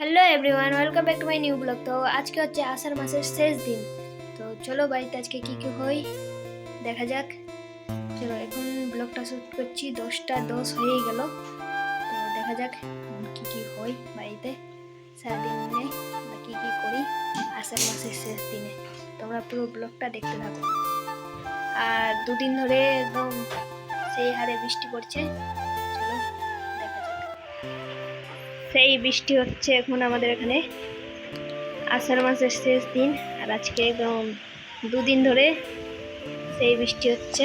Hello everyone welcome back to my new blog তো আজকে হচ্ছে আষাঢ় মাসের শেষ দিন। তো চলো বাড়িতে আজকে কী কী হয়, দেখা যাক। চলো এখন ব্লগটা শ্যুট করছি, দশটা দশ হয়েই গেল। তো দেখা যাক কি কি হয় বাড়িতে সারাদিন দিনে আমরা কি কি করি আষাঢ় মাসের শেষ দিনে। তোমরা পুরো ব্লগটা দেখতে থাকো। আর দুদিন ধরে একদম সেই হারে বৃষ্টি পড়ছে। সেই বৃষ্টি হচ্ছে এখন আমাদের এখানে। আষাঢ় মাসের শেষ দিন, আর আজকে একদম দুদিন ধরে সেই বৃষ্টি হচ্ছে।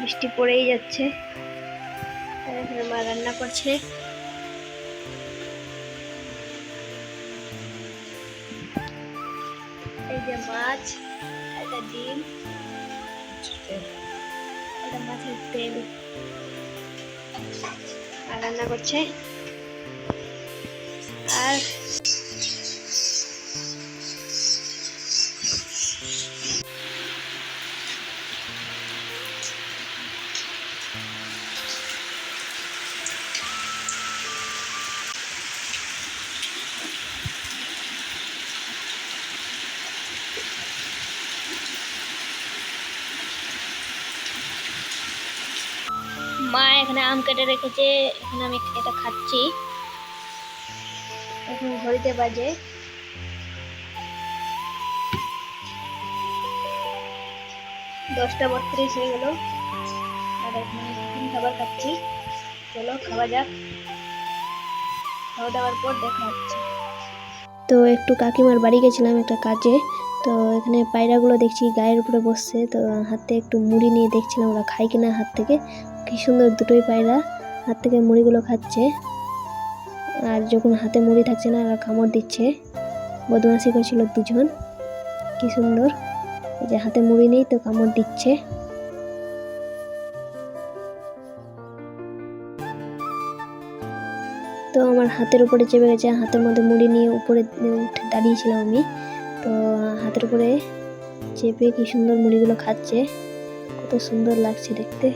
বৃষ্টি পড়েই যাচ্ছে। এখানে মা রান্না করছে। এই যে মাছ, একটা ডিম এটা মাছের তেল। আর রান্না করছে। আর মা এখানে আম কেটে রেখেছে, এখানে আমি এটা খাচ্ছি। এখন ঘড়িতে বাজে। দশটা বত্রিশ হয়ে গেল। আর এখানে খাবার খাচ্ছি। চলো, খাওয়া যাক। খাওয়া দাওয়ার পর দেখা হচ্ছে। তো একটু কাকিমার বাড়ি গেছিলাম একটা কাজে। তো এখানে পায়রাগুলো দেখছি গায়ের উপরে বসছে। তো হাতে একটু মুড়ি নিয়ে দেখছিলাম ওরা খায় কিনা হাত থেকে। কি সুন্দর দুটোই পায়রা, হাত থেকে মুড়িগুলো খাচ্ছে। আর যখন হাতে মুড়ি থাকছে না ওরা কামড় দিচ্ছে। বদমাসি করছিল দুজন। কি সুন্দর। যে হাতে মুড়ি নেই তো কামড় দিচ্ছে। তো আমার হাতের উপরে চেপে গেছে, হাতের মধ্যে মুড়ি নিয়ে উপরে দাঁড়িয়েছিলাম আমি। তো হাতের উপরে চেপে কি সুন্দর মুড়িগুলো খাচ্ছে। কত সুন্দর লাগছে দেখতে।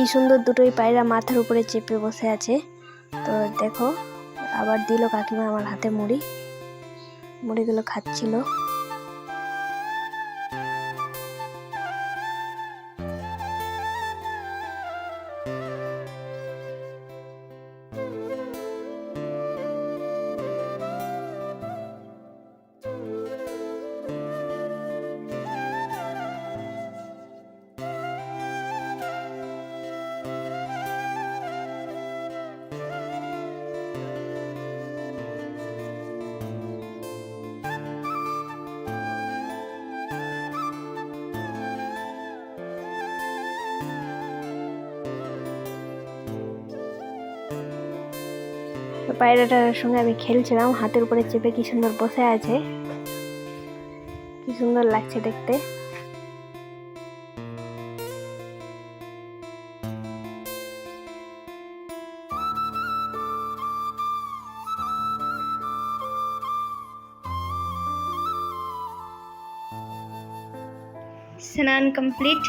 কি সুন্দর দুটোই পায়রা মাথার উপরে চেপে বসে আছে। তো দেখো, আবার দিল কাকিমা আমার হাতে মুড়ি। মুড়িগুলো খাচ্ছিল। পায়রাটার সঙ্গে আমি খেলছিলাম, হাতের উপরে চেপে কি সুন্দর বসে আছে। কি সুন্দর লাগছে দেখতে। স্নান কমপ্লিট।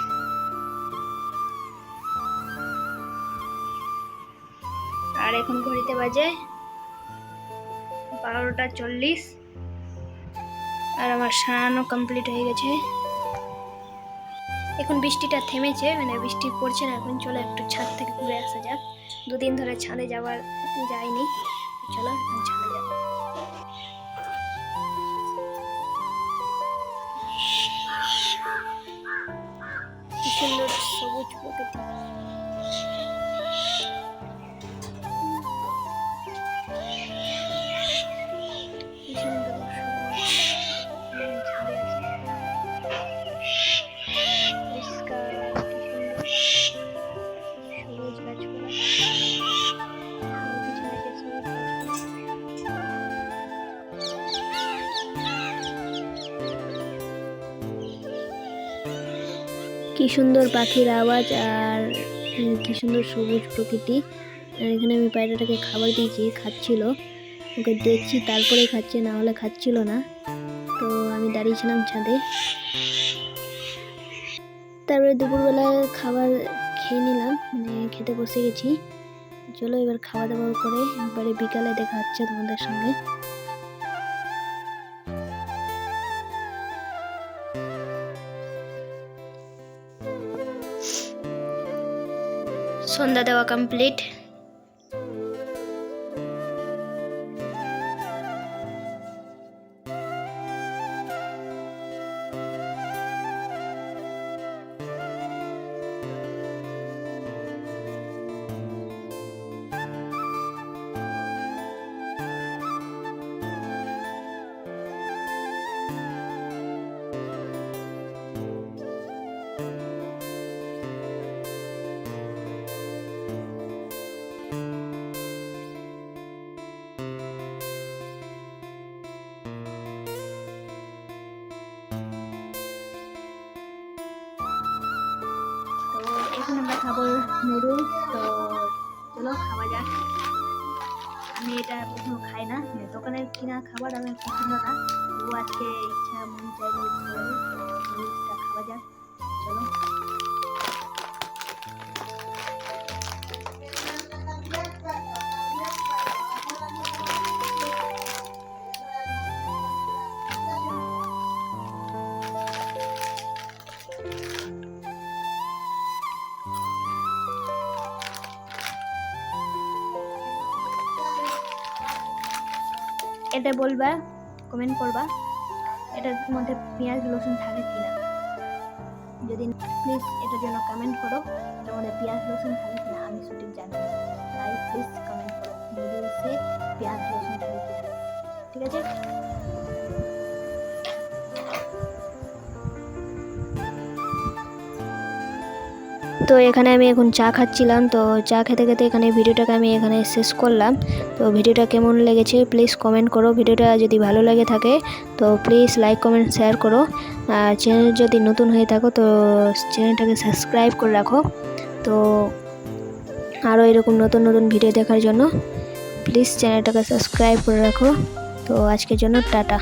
আর এখন ঘড়িতে বাজে বারোটা চল্লিশ। আর আমার সারানো কমপ্লিট হয়ে গেছে। এখন বৃষ্টিটা থেমেছে মানে বৃষ্টি পড়ছে না, এখন চলো একটু ছাদ থেকে ঘুরে আসা যাক। দুদিন ধরে ছাদে যাওয়ার যায়নি চলো এখন ছাদে যাব কি সুন্দর সবুজ প্রকৃতি। কি সুন্দর পাখির আওয়াজ আর কি সুন্দর সবুজ প্রকৃতি। এখানে আমি পায়রাটাকে খাবার দিয়েছি, খাচ্ছিল। ওকে দেখছি, তারপরে খাচ্ছে, না হলে খাচ্ছিল না। তো আমি দাঁড়িয়েছিলাম ছাদে। তারপরে দুপুরবেলা খাবার খেয়ে নিলাম মানে খেতে বসে গেছি। চলো এবার খাওয়া দাওয়া করে একবারে বিকালে দেখা হচ্ছে তোমাদের সঙ্গে। সন্ধ্যা দেওয়া কমপ্লিট খাব তো চলো খাওয়া যাক। আমি এটা কখনো খাই না। দোকানে দোকানের কিনা খাবার আমার পছন্দ না। তবু আজকে ইচ্ছা মন চাইলে নুডলসটা খাওয়া যাক। চলো। এটা বলবা কমেন্ট করবা, এটার মধ্যে পেঁয়াজ, রসুন থাকে কিনা। যদি প্লিজ এটার জন্য কমেন্ট করো, এটার মধ্যে পেঁয়াজ, রসুন থাকে কিনা, আমি সঠিক জানি না। তাই প্লিজ কমেন্ট করো নুডলসে পেঁয়াজ, রসুন থাকে কিনা। ঠিক আছে? তো এখানে আমি এখন চা খাচ্ছিলাম, তো চা খেতে খেতে এখানে ভিডিওটাকে আমি এখানে শেষ করলাম। তো ভিডিওটা কেমন লেগেছে প্লিজ কমেন্ট করো, ভিডিওটা যদি ভালো লেগে থাকে তো প্লিজ লাইক, কমেন্ট, শেয়ার করো। আর চ্যানেল যদি নতুন হয়ে থাকো তো চ্যানেলটাকে সাবস্ক্রাইব করে রাখো। তো আরও এরকম নতুন নতুন ভিডিও দেখার জন্য প্লিজ চ্যানেলটাকে সাবস্ক্রাইব করে রাখো। তো আজকের জন্য টাটা।